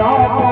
आया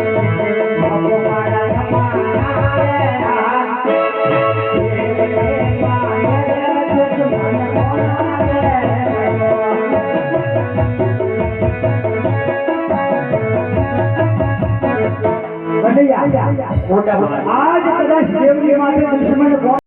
આજ કદાચ દેવની માટે દુશ્મન